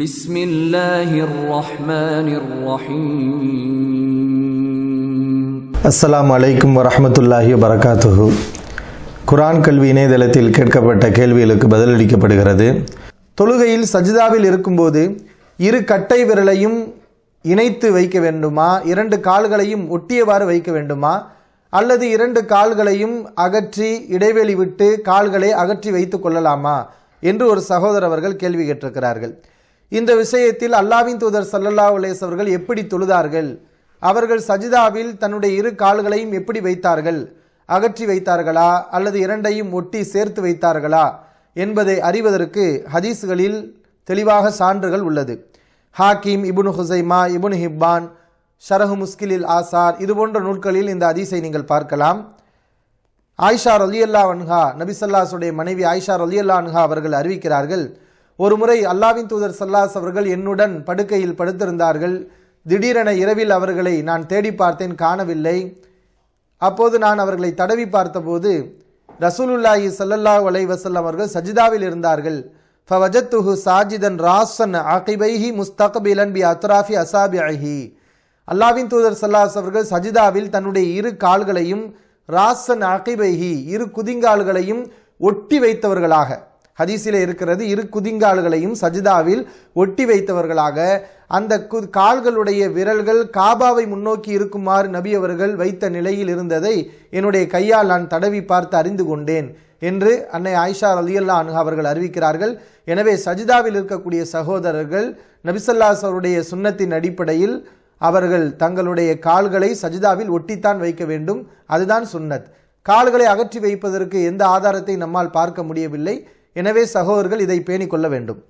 بسم الله الرحمن الرحيم அஸ்ஸலாமு அலைக்கும் வரஹ்மத்துல்லாஹி வரகாத்துஹு குர்ஆன் கல்வி இணையதளத்தில் கேட்கப்பட்ட கேள்விகளுக்கு பதிலளிக்கப்படுகிறது தொழுகையில் சஜிதாவில் இருக்கும்போது இரு கட்டை விரலையும் இணைத்து வைக்க வேண்டுமா இரண்டு கால்களையும் ஒட்டியவாறு வைக்க வேண்டுமா அல்லது இரண்டு கால்களையும் அகற்றி இடைவெளி விட்டு கால்களை அகற்றி வைத்துக் கொள்ளலாமா என்று ஒரு சகோதரர் அவர்கள் கேள்வி கேட்டிருக்கிறார்கள் இந்த விஷயத்தில் அல்லாவின் தூதர் சல்லல்லா உலேஸ் அவர்கள் எப்படி தொழுதார்கள்? அவர்கள் சஜிதாவில் தன்னுடைய இரு கால்களையும் எப்படி வைத்தார்கள்? அகற்றி வைத்தார்களா? அல்லது இரண்டையும் ஒட்டி சேர்த்து வைத்தார்களா? என்பதை அறிவதற்கு ஹதீஸ்களில் தெளிவாக சான்றுகள் உள்ளது. ஹாக்கிம் இபுனு ஹுசைமா இபுனு ஹிப்பான் ஷரஹு முஸ்கிலில் ஆசார் இது போன்ற நூல்களில் இந்த ஹதீஸை நீங்கள் பார்க்கலாம். ஆயிஷா ரலியல்லா அன்ஹா நபி மனைவி ஆயிஷா ரலியல்லா அன்ஹா அவர்கள் அறிவிக்கிறார்கள் ஒரு முறை அல்லாவின் தூதர் சல்லாஸ் அவர்கள் என்னுடன் படுக்கையில் படுத்திருந்தார்கள். திடீரென இரவில் அவர்களை நான் தேடி பார்த்தேன் காணவில்லை. அப்போது நான் அவர்களை தடவி பார்த்தபோது ரசூலுல்லாஹி சல்லல்லா அலை வசல்லம் அவர்கள் சஜிதாவில் இருந்தார்கள். ஃபவஜத்துஹு சாஜிதன் ராசன் அகிபைஹி முஸ்தக்பிலன் பி அத்ராஃபி அசாபிஹி அல்லாவின் தூதர் சல்லாஸ் அவர்கள் சஜிதாவில் தன்னுடைய இரு கால்களையும் ராசன் அகிபைஹி இரு குதிங்கால்களையும் ஒட்டி வைத்தவர்களாக. ஹதீஸில் இருக்கிறது இரு குதிங்கால்களையும் சஜிதாவில் ஒட்டி வைத்தவர்களாக அந்த கு கால்களுடைய விரல்கள் காபாவை முன்னோக்கி இருக்குமாறு நபி அவர்கள் வைத்த நிலையில் இருந்ததை என்னுடைய கையால் நான் தடவி பார்த்து அறிந்து கொண்டேன் என்று அன்னை ஆயிஷா அலியல்லா அன்ஹா அவர்கள் அறிவிக்கிறார்கள். எனவே சஜிதாவில் இருக்கக்கூடிய சகோதரர்கள் நபிசல்லாசருடைய சுன்னத்தின் அடிப்படையில் அவர்கள் தங்களுடைய கால்களை சஜிதாவில் ஒட்டித்தான் வைக்க வேண்டும். அதுதான் சுன்னத். கால்களை அகற்றி வைப்பதற்கு எந்த ஆதாரத்தை நம்மால் பார்க்க முடியவில்லை. எனவே சகோதரர்கள் இதை பேணிக்கொள்ள வேண்டும்.